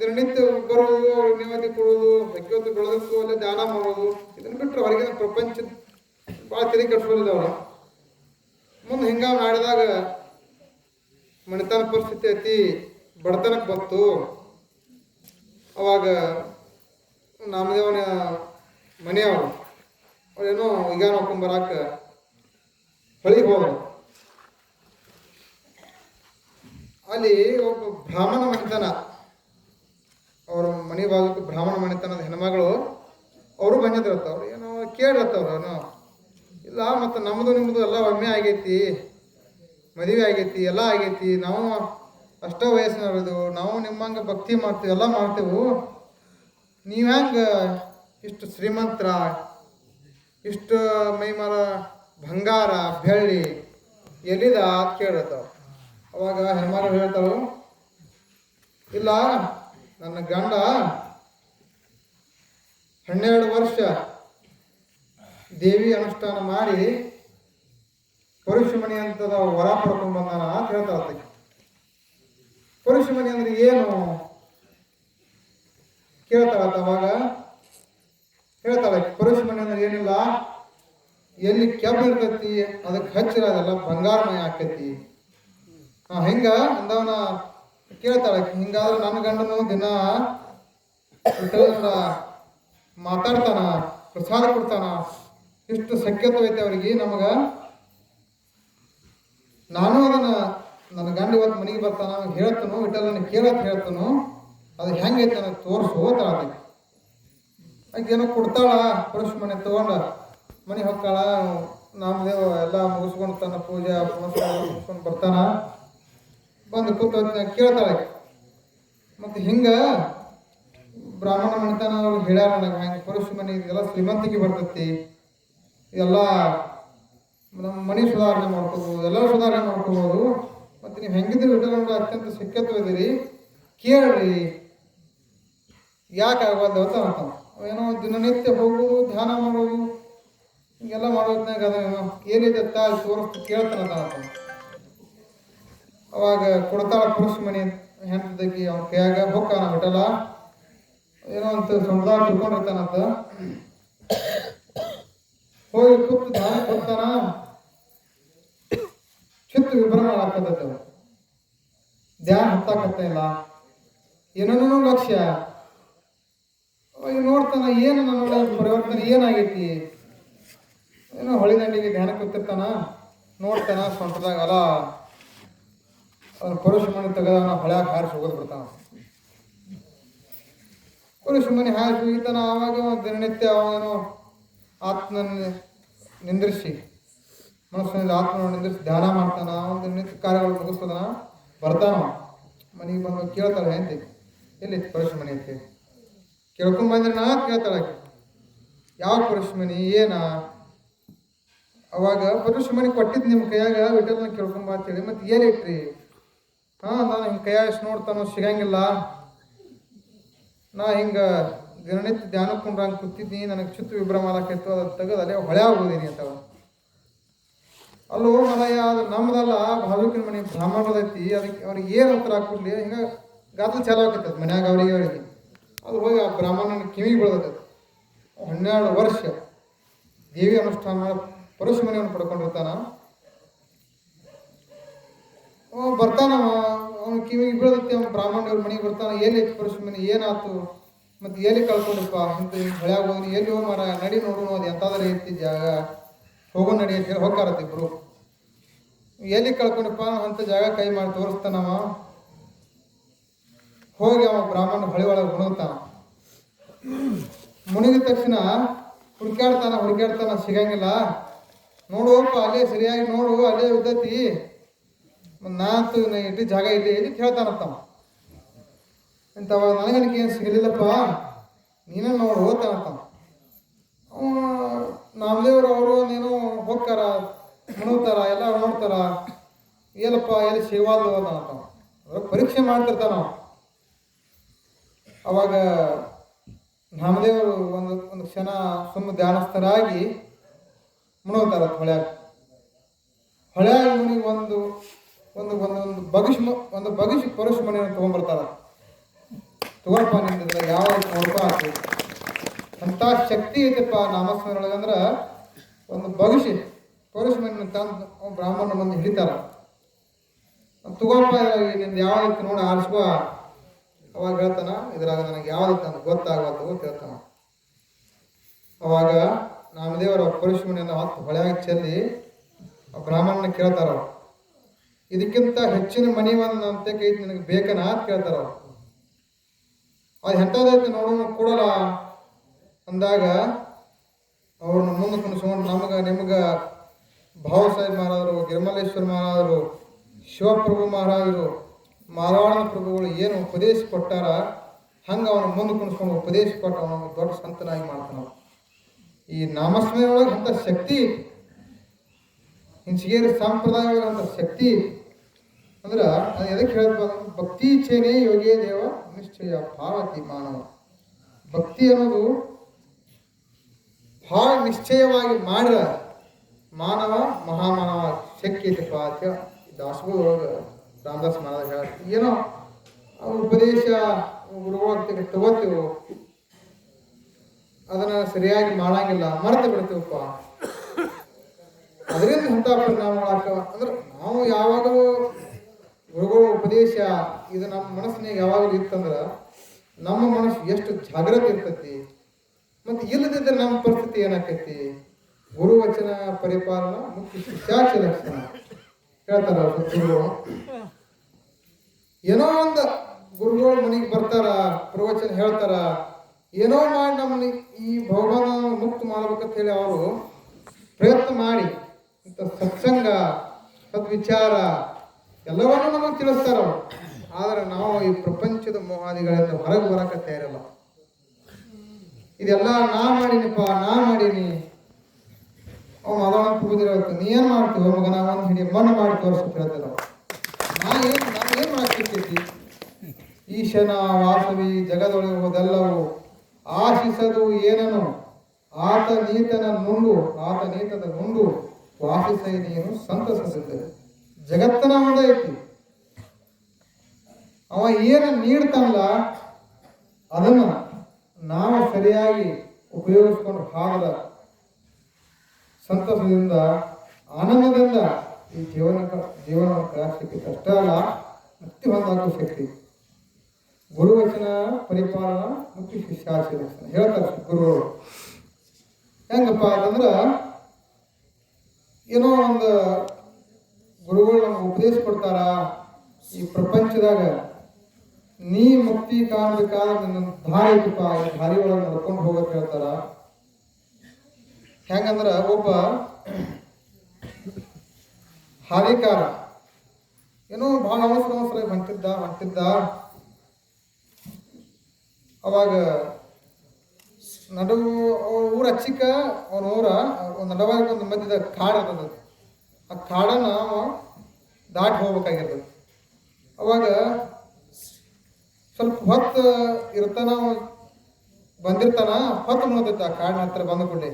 ದಿನನಿತ್ಯ ಬರೋದು, ನಿಮ್ಮದಿ ಕೊಡೋದು ಅಕ್ಕಿವತ್ತು ಬೆಳೆದಕ್ಕೂ ಅಲ್ಲೇ ದಾನ ಮಾಡೋದು ಇದನ್ನ ಬಿಟ್ಟರೆ ಹೊರಗಿನ ಪ್ರಪಂಚ ಭಾಳ ತಲೆ ಕೆಡ್ಸೋದಿಲ್ಲ ಅವರು. ಮುಂದೆ ಹಿಂಗೆ ಮಾಡಿದಾಗ ಮಣಿತನ ಪರಿಸ್ಥಿತಿ ಐತಿ ಬಡತನಕ್ಕೆ ಬಂತು. ಅವಾಗ ನಾಮದೇವನ ಮನೆಯವರು. ಅವ್ರೇನೋ ಈಗ ನೋಡ್ಕೊಂಬರಾಕ ಹೊಳಿಗೆ ಹೋದ್ರು. ಅಲ್ಲಿ ಒಬ್ಬ ಬ್ರಾಹ್ಮಣ ಮನೆತನ. ಅವರ ಮನೆ ಭಾಗಕ್ಕೆ ಬ್ರಾಹ್ಮಣ ಮನೆತನದ ಹೆಣ್ಮಗಳು, ಅವರು ಬಂದಿದ್ರತ್ತ. ಏನೋ ಕೇಳಿರತ್ತವ್ರು ಏನೋ. ಇಲ್ಲ, ಮತ್ತು ನಮ್ಮದು ನಿಮ್ಮದು ಎಲ್ಲ ಒಮ್ಮೆ ಆಗೈತಿ, ಮದುವೆ ಆಗೈತಿ, ಎಲ್ಲ ಆಗೈತಿ. ನಾವು ಅಷ್ಟ ವಯಸ್ಸಿನವ್ರದು. ನಾವು ನಿಮ್ಮಂಗೆ ಭಕ್ತಿ ಮಾಡ್ತೀವಿ, ಎಲ್ಲ ಮಾಡ್ತೇವೆ. ನೀವು ಹೆಂಗೆ ಇಷ್ಟು ಶ್ರೀಮಂತರ, ಇಷ್ಟು ಮೈಮರ, ಬಂಗಾರ, ಬೆಳ್ಳಿ ಎಲ್ಲಿದ ಅಂತ ಕೇಳಿರ್ತಾವ ಅವಾಗ ಹೆಣ್ಮಗಳು ಹೇಳ್ತಾಳು ಇಲ್ಲ, ನನ್ನ ಗಂಡ ಹನ್ನೆರಡು ವರ್ಷ ದೇವಿ ಅನುಷ್ಠಾನ ಮಾಡಿ ಪರಶುಮಣಿ ಅಂತದ ವರ ಪಡ್ಕೊಂಡು ಬಂದಾನ ಅಂತ ಹೇಳ್ತಾರೆ ಪರಶುಮಣಿ ಅಂದ್ರೆ ಏನು? ಕೇಳ್ತಾರ ಅವಾಗ ಹೇಳ್ತಾಳೆ ಪರಶು ಅಂದ್ರೆ ಏನಿಲ್ಲ? ಎಲ್ಲಿ ಕೆಂಪು ಇರ್ತೈತಿ, ಅದಕ್ಕೆ ಹಚ್ಚಿರ, ಅದೆಲ್ಲ ಬಂಗಾರಮಯ ಆಕೈತಿ. ಹಾ ಹಿಂಗ ಅಂದವನ ಕೇಳ್ತಾಳೆ, ಹಿಂಗಾದ್ರೆ ನನ್ನ ಗಂಡನು ದಿನ ಮಾತಾಡ್ತಾನ, ಪ್ರಸಾದ ಕೊಡ್ತಾನ? ಇಷ್ಟು ಸಖ್ಯತವೈತೆ ಅವ್ರಿಗೆ, ನಮಗ? ನಾನು ಅದನ್ನ, ನನ್ನ ಗಂಡ ಇವತ್ತು ಮನೆಗೆ ಬರ್ತಾನ ಹೇಳ್ತಾನು ವಿಠಲನ ಕೇಳತ್ ಹೇಳ್ತಾನು, ಅದು ಹೆಂಗೈತೆ ನನಗೆ ತೋರಿಸು ಆಕೆ ಏನೋ ಕೊಡ್ತಾಳ? ಪುರುಷ ಮನೆ ತಗೊಂಡ. ಮನೆ ಹೊಕ್ಕಾಳ? ನಾಮದೇವ ಎಲ್ಲ ಮುಗಿಸ್ಕೊಂಡು ತನ್ನ ಪೂಜೆ ಮುಗಿಸ್ಕೊಂಡು ಬರ್ತಾನ. ಬಂದು ಕೂತ ಕೇಳ್ತಾಳೆ. ಮತ್ತೆ ಹಿಂಗ ಬ್ರಾಹ್ಮಣ ಮನೆತನ ಅವ್ರು ಹೇಳ್ಯಾರ ನನಗೆ ಹಂಗೆ ಪುರುಷ ಮನೆ ಇದೆಲ್ಲ ಶ್ರೀಮಂತಿಕೆ ಬರ್ತೈತಿ. ಎಲ್ಲ ನಮ್ಮ ಮನೆ ಸುಧಾರಣೆ ಮಾಡ್ಕೋಬೋದು, ಎಲ್ಲ ಸುಧಾರಣೆ ಮಾಡ್ಕೋಬೋದು. ಮತ್ತು ನೀವು ಹೆಂಗಿದ್ರೆ ವಿಠಲಂಗ ಅತ್ಯಂತ ಸಿಕ್ಕತ್ವದಿರಿ ಕೇಳ್ರಿ. ಯಾಕೆ ಆಗ್ಬಾರ್ದು ಅಂತ ಏನೋ ದಿನನಿತ್ಯ ಹೋಗುವುದು ಧ್ಯಾನ ಮಾಡೋದು ಹಿಂಗೆಲ್ಲ ಮಾಡೋದ್ನಾಗ ಅದನ್ನು ಏನೈತೆ ತಾಯಿ ತೋರಿಸ್ತು ಕೇಳ್ತಾನೆ ಅಂತ ಅವಾಗ ಕೊಡ್ತಾಳ ಪುರುಷ ಮನೆ ಹೆಂಡದಗಿ ಅವ್ನ ಕೈಯಾಗ ಹೋಗ್ತಾನ ಬಿಟ್ಟಲ್ಲ ಏನೋ ಅಂತ ಸೊಂಡದಾಗ ತಿಳ್ಕೊಂಡಿರ್ತಾನಂತ ಹೋಗಿ ಕೂತು ಧ್ಯಾನ ಕೊಡ್ತಾನ. ಚಿತ್ತ ವಿಭ್ರಮ ಮಾಡಾಕತ್ತ ಧ್ಯಾನ ಹತ್ತಾಕತ್ತ ಇಲ್ಲ ಏನೇನೋ ಲಕ್ಷ್ಯ. ಅವಾಗ ನೋಡ್ತಾನ ಏನು ನನ್ನ ಪರಿವರ್ತನೆ ಏನಾಗೈತಿ? ಏನೋ ಹೊಳಿ ದಂಡಿಗೆ ಧ್ಯಾನ ಕೂತಿರ್ತಾನ, ನೋಡ್ತಾನ, ಸ್ವಂತದಾಗ ಅಲ ಅವ್ರ ಪುರುಷ ಮನೆ ತೆಗೆದವನ ಹೊಳ್ಯಾಗ ಹಾರಿಸಿ ಹೋಗೋದು ಬಿಡ್ತಾನ. ಪುರುಷ ಮನೆ ಹಾರಿಸಿ ಹೋಗಿತಾನ ಆವಾಗ ದಿನನಿತ್ಯ ಅವನು ಆತ್ಮ ನಿಂದ್ರಿಸಿ ಮನಸ್ಸಿನ ಆತ್ಮ ನಿಂದ್ರಿಸಿ ಧ್ಯಾನ ಮಾಡ್ತಾನ ಒಂದು ದಿನನಿತ್ಯ ಕಾರ್ಯಗಳು ಮುಗಿಸ್ತದನ, ಬರ್ತಾನ ಮನೆಗೆ ಬಂದು ಕೇಳ್ತಾಳೆ ಹೆಂತಿ ಎಲ್ಲಿ ಪುರುಷ ಮನೆ ಐತಿ ಕೇಳ್ಕೊಂಡ್ ಬಂದ್ರೆ ನಾ ಕೇಳ್ತಾಳೆ ಆಕಿ. ಯಾವ ಪರಶುಮನಿ ಮನೆ ಏನ? ಅವಾಗ ಪುರುಷ ಮನೆ ಕೊಟ್ಟಿದ್ದು ನಿಮ್ಮ ಕೈಯಾಗ ವಿಠಲ್ನ ಕೇಳ್ಕೊಂಬ ಅಂತೇಳಿ ಮತ್ತೆ ಏನ್ ಇಟ್ರಿ? ಹಾ ನಾನು ಹಿಂಗೆ ಕೈಯಾಗ ಎಷ್ಟು ನೋಡ್ತಾನೋ ಸಿಗಂಗಿಲ್ಲ. ನಾ ಹಿಂಗೆ ದಿನನಿತ್ಯ ಧ್ಯಾನ ಕುಂಡ್ರಂಗೆ ಕೂತಿದ್ದೀನಿ ನನಗೆ ಚಿತ್ತು ವಿಭ್ರಮ ಆಗಕ್ಕಿತ್ತು ಅದು ತೆಗೆದು ಅಲ್ಲೇ ಹೊಳೆ ಹೋಗೋದೀನಿ ಅಂತವ ಅಲ್ಲೋ ಮಲಯ ಅದು ನಮ್ದಲ್ಲ ಭಾವಿಕನ ಮನೆ ಬ್ರಾಹ್ಮಣದೈತಿ, ಅದಕ್ಕೆ ಅವ್ರಿಗೆ ಏನು ಉತ್ತರ ಹಾಕ್ಬಿಡ್ಲಿ ಹಿಂಗೆ ಗಾತ್ರ ಚಾಲು ಅದು ಮನ್ಯಾಗ ಅವರಿಗೆ ಅವರಿಗೆ. ಅದು ಹೋಗಿ ಆ ಬ್ರಾಹ್ಮಣನ ಕಿವಿಗೆ ಬೀಳ್ದೈತೆ ಹನ್ನೆರಡು ವರ್ಷ ದೇವಿ ಅನುಷ್ಠಾನ ಪರಶುಮನೆಯನ್ನು ಪರಶು ಮನೆಯನ್ನು ಪಡ್ಕೊಂಡಿರ್ತಾನ ಅವ ಬರ್ತಾನವ ಅವನ ಕಿವಿಗೆ ಬೀಳದತ್ತೆ ಅವ್ನು ಬ್ರಾಹ್ಮಣ ಮನೆಗೆ ಬರ್ತಾನೆ. ಎಲ್ಲಿ ಪರಶು ಮನೆ ಏನಾಯ್ತು? ಮತ್ತು ಎಲ್ಲಿ ಕಳ್ಕೊಂಡಪ್ಪ ಅಂತ ಹೊಳ್ಯಾಗ ಹೋಗಿ ಎಲ್ಲಿ ಹೋಗಿ ಮರ ನಡಿ ನೋಡೋಣ ಅದು ಇತ್ತಿ ಜಾಗ. ಹೋಗೋ, ನಡಿ ಅಂತ ಹೇಳಿ ಹೋಗ್ತಾರತ್ತ ಎಲ್ಲಿ ಕಳ್ಕೊಂಡಪ್ಪ ಅಂತ ಜಾಗ ಕೈ ಮಾಡಿ ತೋರಿಸ್ತಾನವ. ಹೋಗಿ ಅವ ಬ್ರಾಹ್ಮಣ ಹೊಳಿ ಒಳಗೆ ಮುಳುಗ್ತಾನ ಮುಳುಗಿದ ತಕ್ಷಣ ಹುಡುಕ್ಯಾಡ್ತಾನ ಹುಡುಕ್ಯಾಡ್ತಾನ, ಸಿಗಂಗಿಲ್ಲ. ನೋಡುವಪ್ಪ ಅಲ್ಲೇ ಸರಿಯಾಗಿ ನೋಡು, ಅಲ್ಲೇ ಉದ್ದತಿ ನಾತು ಇಟ್ಟು ಜಾಗ ಇಲ್ಲಿ ಇಲ್ಲಿ ಕೇಳ್ತಾನಂತ ಇಂಥವ ನನಗನಿಗೆ ಏನು ಸಿಗಲಿಲ್ಲಪ್ಪ? ನೀನೇ ನೋಡು ಓದ್ತಾನಂತ ನಾಮದೇವ್ರು ಅವರು ನೀನು ಹೋಗ್ತಾರ, ಮುಣುಗ್ತಾರ, ಎಲ್ಲ ನೋಡ್ತಾರ. ಏನಪ್ಪ ಎಲ್ಲಿ ಸಿಗವಾಲ್ದು ಅಂತ ಪರೀಕ್ಷೆ ಮಾಡ್ತಿರ್ತಾನ. ಅವಾಗ ನಾಮದೇವರು ಒಂದು ಒಂದು ಕ್ಷಣ ಸುಮ್ಮ ಧ್ಯಾನಸ್ಥರಾಗಿ ಮುಣೋತಾರ ಹೊಳ್ಯಾಗ ಹೊಳ್ಯಾಗ ಇವನಿಗೆ ಒಂದು ಒಂದು ಒಂದೊಂದು ಒಂದು ಬಗಿಶ್ ಒಂದು ಬಗಿಶ್ ಪರುಷ ಮನೆಯನ್ನು ತೊಗೊಂಡ್ಬರ್ತಾರ. ತಗೊಂಡಪ್ಪ ನಿಂದಿದ್ರೆ ಯಾವ ನೋಡ್ಪ ಆಗ್ತದೆ ಅಂಥ ಶಕ್ತಿ ಐತಪ್ಪ ಒಳಗಂದ್ರೆ ಒಂದು ಬಗಿಶಿ ಪರುಷ ಮನೆಯನ್ನು ತಂದು ಬ್ರಾಹ್ಮಣ ಬಂದು ಹಿಡಿತಾರ. ತಗೋಪ್ಪ ನಿಂದು ಯಾವ ನೋಡಿ ಆರಿಸುವ ಅವಾಗ ಹೇಳ್ತಾನ, ಇದ್ರಾಗ ನನಗೆ ಯಾವ್ದು ನನಗೆ ಗೊತ್ತಾಗತ್ತು ಅಂತ ಹೇಳ್ತಾನ ಅವಾಗ ನಾಮದೇವರ ಪರಶುಮನಿಯನ್ನು ಹತ್ತು ಹೊಳೆಯಾಗಿ ಚೆಲ್ಲಿ ಬ್ರಾಹ್ಮಣನ ಕೇಳ್ತಾರ. ಇದಕ್ಕಿಂತ ಹೆಚ್ಚಿನ ಮನಿ ಒಂದು ನನ್ನ ಕೈ ನಿನಗೆ ಬೇಕನಾ ಅಂತ ಕೇಳ್ತಾರ. ಅದು ಎಂಥದೈತಿ ನೋಡೋಣ ಕೊಡಲ್ಲ ಅಂದಾಗ ಅವ್ರನ್ನ ಮುಂದೆ ಕುಣಿಸ್ಕೊಂಡು ನಮಗೆ, ನಿಮ್ಗೆ ಭಾವ ಸಾಹೇಬ್ ಮಹಾರಾಜರು ಗಿರ್ಮಲ್ಲೇಶ್ವರ ಮಹಾರಾಜರು, ಶಿವಪ್ರಭು ಮಹಾರಾಜರು ಮಾರವಾಳ ಪ್ರಭುಗಳು ಏನು ಉಪದೇಶ ಕೊಟ್ಟಾರ, ಹಂಗೆ ಅವನ ಮುಂದೆ ಕುಣಿಸ್ಕೊಂಡು ಉಪದೇಶ ಕೊಟ್ಟು ಅವನ ದೊಡ್ಡ ಸಂತನಾಗಿ ಮಾಡ್ತಾನ. ಈ ನಾಮಸ್ಮರಣೆಯೊಳಗೆ ಅಂತ ಶಕ್ತಿ ಐತಿ. ಹಿಂಚಿಗೇರಿ ಸಂಪ್ರದಾಯ ಒಳಗೆ ಅಂಥ ಶಕ್ತಿ. ಅಂದ್ರೆ ಅದು ಎದಕ್ಕೆ ಹೇಳ್ಬೋದು ಭಕ್ತಿ ಇಚ್ಛೆನೇ ಯೋಗೇ ದೇವ ನಿಶ್ಚಯ ಭಾವತಿ ಮಾನವ ಭಕ್ತಿ ಅನ್ನೋದು ಭಾಳ ನಿಶ್ಚಯವಾಗಿ ಮಾಡಿದ ಮಾನವ ಮಹಾಮಾನವ ಶಕ್ತಿ ಐತಪ್ಪ ಅಂತ ದಾಸಗಳು ಒಳಗೆ ರಾಮದಾಸ್ ಮಹಾರಾಜ ಏನೋ ಅವ್ರ ಉಪದೇಶ ಗುರುಗಳು ತಗೋತೀವೋ, ಅದನ್ನ ಸರಿಯಾಗಿ ಮಾಡಂಗಿಲ್ಲ, ಮರೆತು ಬಿಡ್ತೀವಪ್ಪ. ಅದರಿಂದ ಇಂಥ ಮಾಡಕ ಅಂದ್ರೆ ನಾವು ಯಾವಾಗಲೂ ಗುರುಗಳ ಉಪದೇಶ, ಇದು ನಮ್ಮ ಮನಸ್ಸಿನಾಗ ಯಾವಾಗಲೂ ಇತ್ತಂದ್ರೆ ನಮ್ಮ ಮನಸ್ಸು ಎಷ್ಟು ಜಾಗ್ರತೆ ಇರ್ತೈತಿ, ಮತ್ತು ಇಲ್ಲದಿದ್ದರೆ ನಮ್ಮ ಪರಿಸ್ಥಿತಿ ಏನಾಕೈತಿ ಗುರುವಚನ ಪರಿಪಾಲನ ಮುಖ್ಯ ಶಿಕ್ಷಾಚ ಲಕ್ಷಣ ಹೇಳ್ತಾರ ಏನೋ ಒಂದು ಗುರುಗಳು ಮನೆಗೆ ಬರ್ತಾರ, ಪ್ರವಚನ ಹೇಳ್ತಾರ, ಏನೋ ಮಾಡಿ ನಮ್ಮನ್ನ ಈ ಭಗವಾನ ಮುಕ್ತ ಮಾಡ್ಬೇಕಂತ ಹೇಳಿ ಅವರು ಪ್ರಯತ್ನ ಮಾಡಿ. ಇಂಥ ಸತ್ಸಂಗ, ಸದ್ವಿಚಾರ, ಎಲ್ಲವನ್ನೂ ನಮಗೆ ತಿಳಿಸ್ತಾರ ಅವರು. ಆದರೆ ನಾವು ಈ ಪ್ರಪಂಚದ ಮೋಹಾದಿಗಳಿಂದ ಹೊರಗೆ ಬರಕ್ಕೆ ತಯಾರಿಲ್ಲ. ಇದೆಲ್ಲ ನಾ ಮಾಡಿನಿಪ್ಪ ನಾ ಮಾಡೀನಿ. ಅವ ಅದನ್ನ ಕೂದಿರ ನೀ ಏನು ಮಾಡ್ತೀವಿ ಮಗನ, ಒಂದು ಹಿಡಿ ಮಣ್ಣು ಮಾಡಿ ತೋರಿಸ್ಬೇಕು ಹೇಳ್ತಾರೆ ಅವ್ರು. ನಾ ಏನು ನಾನು ಈಶನ, ವಾಸವಿ ಜಗದೊಳಗುವುದೆಲ್ಲವೂ ಆಶಿಸದು ಏನನು? ಆತ ನೀತನ ನುಂಡು, ಆತ ನೀತದ ನುಂಡು ವಾಸಿಸೈ ನೀನು ಸಂತಸಿಸುತ್ತದೆ ಜಗತ್ತನ ಒಂದ ಅವ ಏನು ನೀಡ್ತಾನಲ್ಲ, ಅದನ್ನ ನಾವು ಸರಿಯಾಗಿ ಉಪಯೋಗಿಸ್ಕೊಂಡು ಹಾಗದ ಸಂತಸದಿಂದ, ಆನಂದದಿಂದ ಈ ಜೀವನ, ಜೀವನವನ್ನು ಕಷ್ಟ ಅಲ್ಲ. ಹೊಂದಾಕೋ ಶಕ್ತಿ. ಗುರುವಚನ ಪರಿಪಾಲನ ಮುಖ್ಯ ಲಕ್ಷಣ ಹೇಳ್ತಾರೆ ಗುರುಗಳು ಹೆಂಗಪ್ಪ ಅಂತಂದ್ರ, ಏನೋ ಒಂದು ಗುರುಗಳು ನಮ್ಗೆ ಉಪದೇಶ ಕೊಡ್ತಾರ? ಈ ಪ್ರಪಂಚದಾಗ ನೀ ಮುಕ್ತಿ ಕಾಣಬೇಕಾದ ನಿನ್ನ ದಾರಿ ಐತಪ್ಪ ದಾರಿ ಒಳಗೆ ನಡ್ಕೊಂಡು ಹೋಗಕ್ಕೆ ಹೇಳ್ತಾರ? ಹೆಂಗಂದ್ರ, ಒಬ್ಬ ಹಾದಿಕಾರ ಏನೋ ಭಾಳ ಅವಸರ ಅವಸರ ಹೊಂಟಿದ್ದ ಹೊಂಟಿದ್ದ ಅವಾಗ ನಡುವು ಊರ ಚಿಕ್ಕ, ಅವನ ಊರ ನಡವಾಗಿ ಒಂದು ಮಧ್ಯದ ಕಾಡ ಅದ. ಆ ಕಾಡನ್ನ ದಾಟಿ ಹೋಗ್ಬೇಕಾಗಿರ್ತದೆ ಅವಾಗ ಸ್ವಲ್ಪ ಹೊತ್ತು ಇರ್ತಾನ ಬಂದಿರ್ತಾನ, ಹೊತ್ತು ಮುಳ್ದೈತೆ ಆ ಕಾಡಿನ ಹತ್ರ ಬಂದ ಕೂಡಲೇ.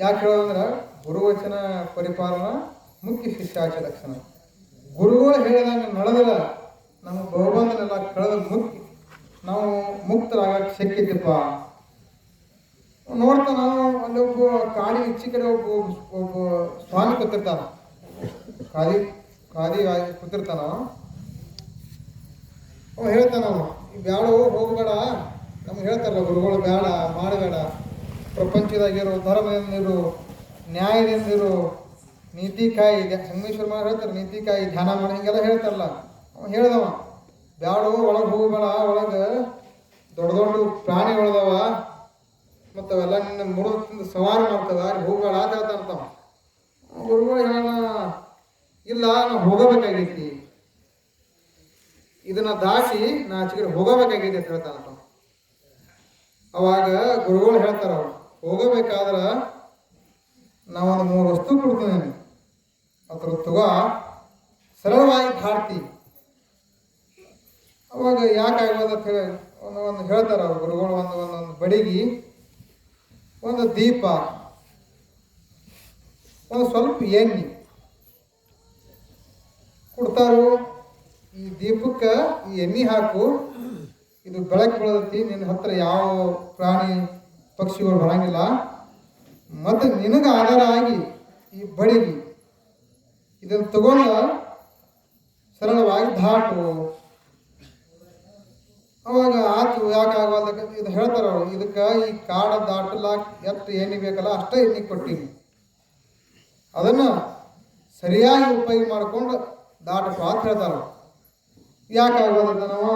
ಯಾಕೆ ಹೇಳೋದಂದ್ರೆ ಗುರುವಚನ ಪರಿಪಾಲನ ಮುಖ್ಯ ಶಿಷ್ಯಾಚ ಲಕ್ಷಣ. ಗುರುಗಳು ಹೇಳಿದಂಗೆ ನಡೆದಿಲ್ಲ ನಮ್ಮ ಬಹುಬಂಧನೆಲ್ಲ ಕಳೆದ ಮುಕ್ತಿ ನಾವು ಮುಕ್ತರಾಗಕ್ಕೆ ಶಕ್ಯತೆಪ್ಪ ನೋಡ್ತಾ ನಾವು ಅಲ್ಲೊಬ್ಬ ಕಾಡಿ ಈಚೆ ಕಡೆ ಒಬ್ಬ ಒಬ್ಬ ಸ್ವಾಮಿ ಕೂತಿರ್ತಾನ. ಕಾದಿ ಕಾದಿ ಕೂತಿರ್ತಾನ. ಅವ ಹೇಳ್ತಾನ ಬ್ಯಾಡ ಹೋಗ್ಬೇಡ. ನಮ್ಗೆ ಹೇಳ್ತಾರಲ್ಲ ಗುರುಗಳು ಬೇಡ ಮಾಡಬೇಡ. ಪ್ರಪಂಚದಾಗಿರೋ ಧರ್ಮದಿಂದಿರು ನ್ಯಾಯದಿಂದಿರು ನೀತಿ ಕಾಯಿ ಸಂಗಮೇಶ್ವರ ಮಾಡ ಹೇಳ್ತಾರೆ ನೀತಿ ಕಾಯಿ ಧ್ಯಾನ ಮಾಡಿ, ಹಿಂಗೆಲ್ಲ ಹೇಳ್ತಾರಲ್ಲ. ಅವ ಹೇಳ್ದವ, ಬ್ಯಾಡೋ ಒಳಗೆ ಹೋಗಬೇಡ ಒಳಗೆ ದೊಡ್ಡ ದೊಡ್ಡ ಪ್ರಾಣಿ ಮತ್ತು ಅವೆಲ್ಲ ನಿನ್ನ ತಿಂದು ಸವಾರಿ ಮಾಡ್ತದ, ಅಲ್ಲಿ ಹೋಗಬೇಡ ಅಂತ ಹೇಳ್ತಾನಂತವ ಗುರುಗಳು ಹೇಳೋಣ, ಇಲ್ಲ ನಾವು ಹೋಗಬೇಕಾಗೈತಿ. ಇದನ್ನ ದಾಟಿ ನಾ ಆಚೆ ಕಡೆ ಹೋಗಬೇಕಾಗೈತಿ ಅಂತ ಹೇಳ್ತಾನಂತ ಅವಾಗ ಗುರುಗಳು ಹೇಳ್ತಾರ ಅವ್ರು ಹೋಗಬೇಕಾದ್ರ ನಾವೊಂದು ಮೂರು ವಸ್ತು ಕೊಡ್ತೀನಿ. ತಗೋ ಸರಳವಾಗಿ ಭಾರತಿ. ಅವಾಗ ಯಾಕೆ ಅಂತ ಹೇಳಿ, ಒಂದು ಒಂದು ಹೇಳ್ತಾರೆ ಗುರುಗಳು ಒಂದು ಒಂದೊಂದು ಬಡಿಗಿ, ಒಂದು ದೀಪ, ಒಂದು ಸ್ವಲ್ಪ ಎಣ್ಣೆ. ಕೊಡ್ತಾರು, ಈ ದೀಪಕ್ಕೆ ಈ ಎಣ್ಣೆ ಹಾಕು, ಇದು ಬೆಳಕು ಬೆಳೆದೈತಿ, ನಿನ್ನ ಹತ್ರ ಯಾವ ಪ್ರಾಣಿ ಪಕ್ಷಿಗಳು ಬರಂಗಿಲ್ಲ, ಮತ್ತು ನಿನಗೆ ಆಧಾರ ಆಗಿ ಈ ಬಡಿಗಿ ಇದನ್ನು ತಗೊಂಡ ಸರಳವಾಗಿ ದಾಟು ಅವಾಗ ಆತು ಯಾಕೆ ಆಗವಲ್ದಕ್ಕೆ ಇದು ಹೇಳ್ತಾರ ಅವರು ಇದಕ್ಕೆ ಈ ಕಾಡ ದಾಟಲಾಕ ಎತ್ತು ಎಣ್ಣೆ ಬೇಕಲ್ಲ, ಅಷ್ಟೇ ಎಣ್ಣೆ ಕೊಟ್ಟಿನಿ. ಅದನ್ನ ಸರಿಯಾಗಿ ಉಪಯೋಗ ಮಾಡ್ಕೊಂಡು ದಾಟಪ್ಪ ಅಂತ ಹೇಳ್ತಾರ ಯಾಕೆ ನಾವು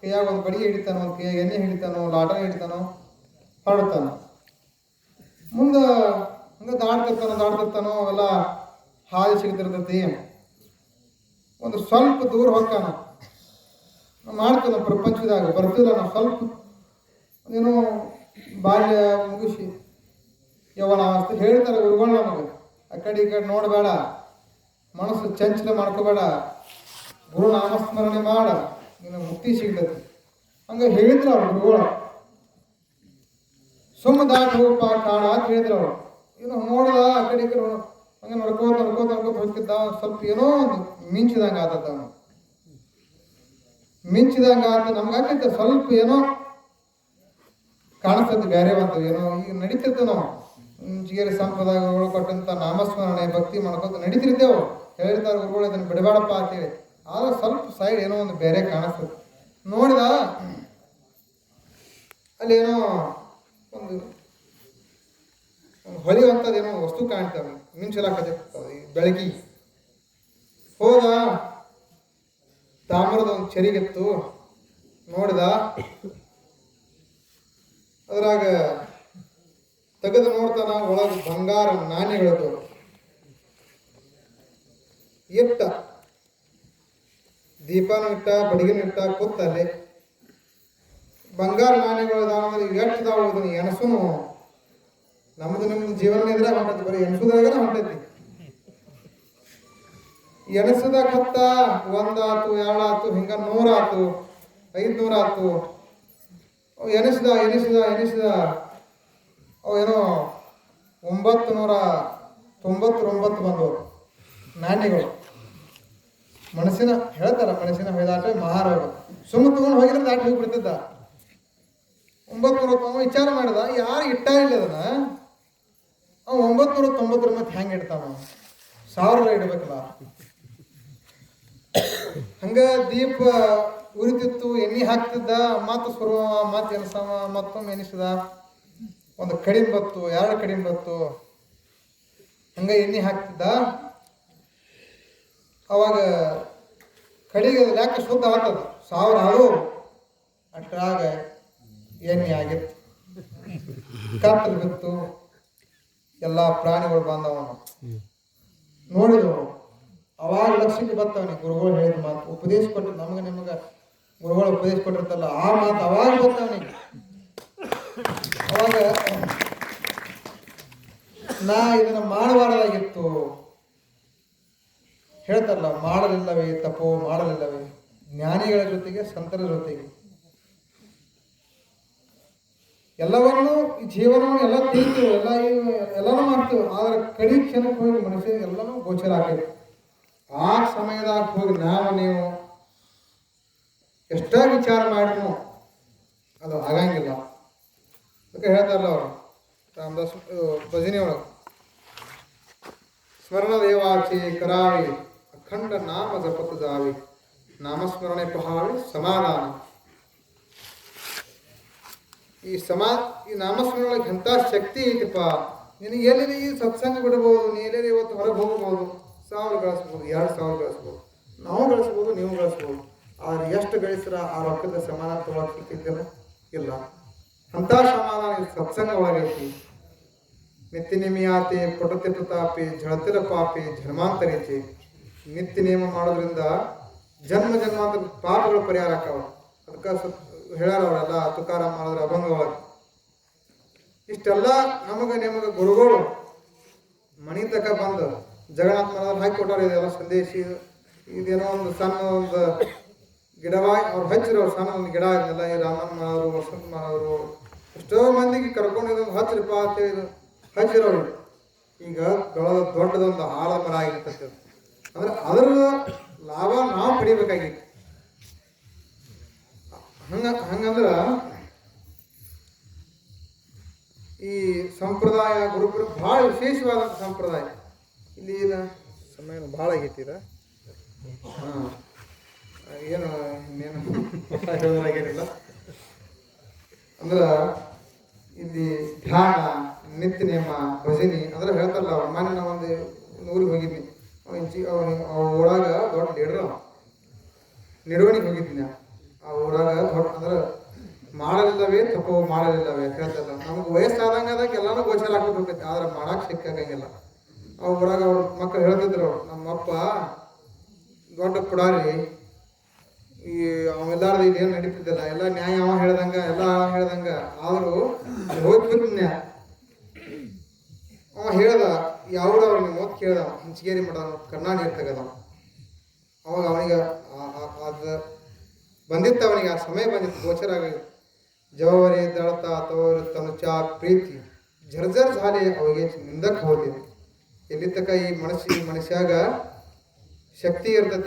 ಕೈಯಾಗ ಒಂದು ಬಡಿಗೆ ಹಿಡಿತಾನೋ ಒಂದು ಕೈಯಾಗ ಎಣ್ಣೆ ಹಿಡಿತಾನೋ ಲಾಟ ಹಿಡಿತಾನೋ ಹರಡ್ತಾನ. ಮುಂದೆ ಹಂಗೆ ದಾಡ್ತಿರ್ತಾನೋ ದಾಡ್ತಿರ್ತಾನೋ ಅವೆಲ್ಲ ಹಾದಿ ಸಿಗ್ತಿರ್ತೈತಿ. ಒಂದು ಸ್ವಲ್ಪ ದೂರ ಹೋಗ್ತಾನ ಮಾಡ್ತಾನ ಪ್ರಪಂಚದಾಗ, ಬರ್ತಿಲ್ಲ ನಾವು ಸ್ವಲ್ಪ. ಏನೋ ಬಾಲ್ಯ ಮುಗಿಸಿ. ಯವನ ಅಂತ ಹೇಳ್ತಾರೆ ಗುರುಗಳು ನಮಗೆ. ಆ ಕಡೆ ಈ ಕಡೆ ನೋಡಬೇಡ. ಮನಸ್ಸು ಚಂಚಲ ಮಾಡ್ಕೋಬೇಡ. ಗುರು ನಾಮಸ್ಮರಣೆ ಮಾಡ. ನಿನ್ನ ಮುಕ್ತಿ ಸಿಗ್ತೈತಿ. ಹಂಗೆ ಹೇಳಿದ್ರು ಅವ್ರು ಗುರುಗಳು. ಸುಮ್ಮ ದಾಟ ಹೋಗಪ್ಪ ಕಾಣ ಅಂತ ಹೇಳಿದ್ರು ಅವ್ರು. ಇನ್ನು ನೋಡಲ್ಲ ಆ ಕಡೆ ಈ ಕಡೆ ಹಂಗೆ ನಡ್ಕೋತ ನಡ್ಕೋತ ನಡ್ಕೋತ ಹೋಗ್ತಿದ್ದ. ಸ್ವಲ್ಪ ಏನೋ ಒಂದು ಮಿಂಚಿದಂಗೆ ಆತದ ಅವನು. ಮಿಂಚಿದಂಗೆ ಆತ ನಮ್ಗೆ ಆಕೈತೆ ಸ್ವಲ್ಪ ಏನೋ ಕಾಣಿಸ್ತದೆ ಬೇರೆ ಬಂತು ಏನೋ ಈಗ ನಡೀತಿರ್ತೇವೆ ನಾವು. ಜಿಗೇರಿ ಸಂಪ್ರದಾಯಗಳು ಕೊಟ್ಟಂತ ನಾಮಸ್ಮರಣೆ, ಭಕ್ತಿ ಮಾಡ್ಕೊತ ನಡೀತಿರ್ತೇವೆ. ಹೇಳಿರ್ತಾರೆ ಗುರುಗಳು, ಇದನ್ನು ಬಿಡಬೇಡಪ್ಪ ಅಂತೇಳಿ. ಆದ್ರೆ ಸ್ವಲ್ಪ ಸೈಡ್ ಏನೋ ಒಂದು ಬೇರೆ ಕಾಣಿಸ್ತದೆ. ನೋಡಿದ ಅಲ್ಲಿ ಏನೋ ಒಂದು ಒಂದು ಹೊಳೆಯುವಂಥದ್ದು ಏನೋ ವಸ್ತು ಕಾಣ್ತವೆ ಮಿಂಚಲಾಕತ್ತೆ ಈ ಬೆಳಗಿ. ಹೋದ. ತಾಮ್ರದ ಒಂದು ಚರಿಗಿತ್ತು. ನೋಡಿದ. ಅದ್ರಾಗ ತೆಗೆದು ನೋಡ್ತಾನ ಒಳಗೆ ಬಂಗಾರ ನಾಣ್ಯಗಳದ್ದು ಇಟ್ಟ ದೀಪನೂ ಇಟ್ಟ, ಬಡಿಗೆನೂ ಇಟ್ಟ ಕೂತಲ್ಲಿ ಬಂಗಾರ ನಾಣ್ಯಗಳು ಎಷ್ಟು ಎಣಸುನು. ನಮ್ದು ನಿಮ್ದು ಜೀವನ ಇದ್ರೆ ಹೊಂಟೈತಿ ಬರೀ ಎಣಸುದ್ರಾಗನ ಹೊಂಟೈತಿ ಎಣಸದ ಕತ್ತ ಒಂದಾತು ಎರಡಾತು ಹಿಂಗ ನೂರಾತು ಐದ್ನೂರ ಆತು ಅವು ಎನಿಸಿದ ಎನಿಸಿದ ಎನಿಸಿದ ಅವು ಏನೋ ಒಂಬತ್ತು ನೂರ ತೊಂಬತ್ತೊಂಬತ್ತು ಬಂದವರು ನಾಣ್ಯಗಳು. ಮನಸ್ಸಿನ, ಹೇಳ್ತಾರ ಮನಸ್ಸಿನ ಹೊಯ್ದಾಟ ಮಹಾರೋಗ. ಸುಮ್ಮನೆ ತಗೊಂಡು ಹೋಗಿದ್ರೆ ದಾಟಿ ಹೋಗ್ಬಿಡ್ತಿದ್ದ. ಒಂಬತ್ತು ನೂರ ವಿಚಾರ ಮಾಡಿದ, ಯಾರು ಇಟ್ಟ ಇಲ್ಲ ಅದನ್ನ? ಅವ ಒಂಬತ್ನೂರ ತೊಂಬತ್ತರ ಮತ್ತೆ ಹೆಂಗೆ ಇಡ್ತಾವ? ಸಾವಿರ ಇಡ್ಬೇಕಲ್ಲ ಹಂಗ ದೀಪ ಉರಿತಿತ್ತು, ಎಣ್ಣೆ ಹಾಕ್ತಿದ್ದ ಮತ್ತು ಸುರುವ ಮತ್ತು ಎನಸವ ಮತ್ತೊಮ್ಮೆ ಎನಿಸಿದ ಒಂದು ಕಡಿಮೆ ಬತ್ತು ಎರಡು ಕಡಿಮೆ ಬತ್ತು ಹಂಗ ಎಣ್ಣೆ ಹಾಕ್ತಿದ್ದ. ಅವಾಗ ಕಡಿಗೆ ಯಾಕೆ ಶುದ್ಧ ಆಗ್ತದ. ಸಾವಿರ ಹಾಳು ಅಷ್ಟ್ರಾಗ ಎಣ್ಣೆ ಆಗಿತ್ತು. ಕಾಪಲ್ ಬಿತ್ತು. ಎಲ್ಲ ಪ್ರಾಣಿಗಳು ಬಂದವನು. ನೋಡಿದವನು. ಅವಾಗ ಲಕ್ಷ್ಮಿಗೆ ಬರ್ತಾವನೆ ಗುರುಗಳು ಹೇಳಿದ ಮಾತು, ಉಪದೇಶ ಕೊಟ್ಟರು ನಮಗೆ ನಿಮಗೆ ಗುರುಗಳು ಉಪದೇಶ ಕೊಟ್ಟಿರ್ತಲ್ಲ, ಆ ಮಾತು ಅವಾಗ ಬರ್ತಾವನಿ ಅವಾಗ ನಾ ಇದನ್ನ ಮಾಡಬಾರ್ದಾಗಿತ್ತು. ಹೇಳ್ತಾರಲ್ಲ, ಮಾಡಲಿಲ್ಲವೇ ತಪ್ಪು ಮಾಡಲಿಲ್ಲವೇ. ಜ್ಞಾನಿಗಳ ಜೊತೆಗೆ ಸಂತರ ಜೊತೆಗೆ. ಎಲ್ಲವನ್ನೂ ಜೀವನವನ್ನು ಎಲ್ಲ ತಿಂತೀವಿ ಎಲ್ಲ ಮಾಡ್ತೀವಿ ಆದ್ರೆ ಕಡಿ ಕ್ಷಣಕ್ಕೆ ಹೋಗಿ ಮನುಷ್ಯನಿಗೆ ಎಲ್ಲನೂ ಗೋಚರ ಆಗಿದೆ ಆ ಸಮಯದಾಗ ಹೋಗಿ ನಾವು ನೀವು ಎಷ್ಟೇ ವಿಚಾರ ಮಾಡಿದ್ರು ಅದು ಆಗಂಗಿಲ್ಲ. ಅದಕ್ಕೆ ಹೇಳ್ತಾರಲ್ಲ ಅವರು, ರಾಮದಾಸ್ ಭಜನೆ ಸ್ಮರಣ ದೇವಾಚಿ ಕರಾವಿ, ಅಖಂಡ ನಾಮ ಜಪತ ಜಾವಿ, ನಾಮಸ್ಮರಣೆ ಪಹಾವಿ ಸಮಾಧಾನ. ಈ ಸಮಾ, ಈ ನಾಮಸ್ಮರಣೆ ಒಳಗೆ ಎಂಥ ಶಕ್ತಿ ಐತಿಪ್ಪ ನಿನಗೆ ಎಲ್ಲಿ ಈ ಸತ್ಸಂಗ ಬಿಡಬಹುದು ನೀ ಎಲ್ಲೇ ಇವತ್ತು ಹೊರಗೆ ಹೋಗಬಹುದು ಸಾವಿರ ಗಳಿಸ್ಬೋದು, ಎರಡು ಸಾವಿರ ಗಳಿಸ್ಬೋದು. ನಾವು ಗಳಿಸ್ಬೋದು, ನೀವು ಗಳಿಸ್ಬೋದು. ಆದ್ರೆ ಎಷ್ಟು ಗಳಿಸ್ರ ಆ ರೊಕ್ಕದ ಸಮಾನಾರ್ಥವಾಗಿ ಇಲ್ಲ. ಅಂತ ಸಮಾಧಾನ ಸತ್ಸಂಗ ಒಳಗೈತಿ ನಿತ್ಯ ನಿಮಿಯಾತಿ ಪಟುತಿ ಪ್ರತಾಪಿ ಜಳತಿರ ಪಾಪಿ ಜನ್ಮಾಂತರೈತಿ ನಿತ್ಯ ನಿಯಮ ಮಾಡೋದ್ರಿಂದ ಜನ್ಮ, ಜನ್ಮಾಂತರ ಪಾಪಗಳು ಪರಿಹಾರ ಆಕಾವ ಅದಕ್ಕೆ ಹೇಳ್ಯಾರ ಅವರೆಲ್ಲ, ತುಕಾರ ಮಾಡಿದ್ರೆ ಅಭಂಗ ಒಳಗೆ ಇಷ್ಟೆಲ್ಲ ನಮಗ ನಿಮಗೆ ಗುರುಗಳು ಮಣಿ ತಕ ಬಂದು ಜಗನ್ನಾಥ ಮಹಾರಾಜ್ ಹಾಕಿ ಇದೆಲ್ಲ ಸಂದೇಶ ಇದು- ಇದೇನೋ ಒಂದು ಸಣ್ಣ ಒಂದು ಗಿಡವಾಗಿ ಅವ್ರು ಹಚ್ಚಿರೋ ಸಣ್ಣ ಒಂದು ಗಿಡ ಇದನ್ನೆಲ್ಲ ಈ ರಾಮನ್ ಮಹಾರು, ವಸಂತ ಮಹಾರು, ಎಷ್ಟೋ ಮಂದಿಗೆ ಕರ್ಕೊಂಡು ಇದೊಂದು ಹಚ್ಚಿರಪ್ಪ ಅಂತೇಳಿ ಇದು ಹಚ್ಚಿರೋರು ಈಗ ಬೆಳೆದ ದೊಡ್ಡದೊಂದು ಆಳ ಮರ ಆಗಿರ್ತದೆ ಅದು. ಅಂದ್ರೆ ಅದರ ಲಾಭ ನಾವು ಪಡಿಬೇಕಾಗಿತ್ತು ಹಂಗ ಹಂಗಂದ್ರ ಈ ಸಂಪ್ರದಾಯ ಗುರುಕುಲ ಭಾಳ ವಿಶೇಷವಾದ ಸಂಪ್ರದಾಯ. ಇಲ್ಲಿ ಏನು? ಸಮಯ ಭಾಳ ಆಗೈತಿ ಇದು. ಹಾಂ. ಏನು, ಇನ್ನೇನು? ಹೇಳೋದಾಗೇನಿಲ್ಲ. ಅಂದ್ರೆ, ಇಲ್ಲಿ ಧ್ಯಾನ ನಿತ್ಯ ನಿಯಮ ಭಜನಿ, ಅಂದ್ರೆ ಹೇಳ್ತಾರಲ್ಲ ಅವ್ರ. ಮೊನ್ನೆ ನಾವು ಒಂದು ಊರಿಗೆ ಹೋಗಿದ್ವಿ ಅವ ಇಂಚಿ ಅವನ ಅವ ಊರಾಗ ದೊಡ್ಡ ಲೀಡರ್ ನಿರ್ವಹಣೆಗೆ ಹೋಗಿದ್ದೀನಿ. ಆ ಊರಾಗ ದೊಡ್ಡ, ಅಂದ್ರೆ ಮಾಡಲಿಲ್ಲವೇ ತಪ್ಪು ಮಾಡಲಿಲ್ಲವೇ ಹೇಳ್ತಾರಲ್ಲ ನಮ್ಗೆ ವಯಸ್ಸಾದಂಗ ಅದಕ್ಕೆ ಎಲ್ಲಾನು ಗೋಚರ ಹೋಗ್ತೈತಿ ಆದ್ರೆ ಮಾಡಕ್ ಸಿಕ್ಕಂಗಿಲ್ಲ ಅವ್ರ ಅವ್ರ ಮಕ್ಕಳು ಹೇಳ್ತಿದ್ರು, ನಮ್ಮಪ್ಪ ದೊಡ್ಡ ಪುಡಾರಿ, ಈ ಅವೆಲ್ಲಾರ್ದು ಇದೇನು ನಡೀತಿದ್ದಿಲ್ಲ. ಎಲ್ಲ ನ್ಯಾಯ ಅವ ಹೇಳ್ದಂಗ, ಎಲ್ಲ ಹೇಳ್ದಂಗ. ಆದರೂ ಹೋಗ್ಬಿಟ್ಟು ಅವ ಹೇಳ್ದ, ಯಾವ್ದು ಅವ್ರಿಗೆ ಓದ್ ಕೇಳ್ದ, ಹಿಂಚಗೇರಿ ಮಾಡೋಣ ಕರ್ನಾಟಕ ಇರ್ತಗದ ಅವಾಗ ಅವನಿಗೆ ಅದು ಬಂದಿತ್ತು ಅವನಿಗೆ, ಆ ಸಮಯ ಬಂದಿತ್ತು, ಗೋಚರ ಆಗಿ ಜವಾರಿ ದಳತ ತವರು ತನು ಚಾ ಪ್ರೀತಿ ಜರ್ಜರ್ झाले ಅವಿಗೆ ನಿಂದಕ್ಕೆ ಹೋದೆ ಎಲ್ಲಿ ತಕ ಈ ಮನಸ್ಸಿ ಮನುಷ್ಯಾಗ ಶಕ್ತಿ ಇರ್ತೈತಿ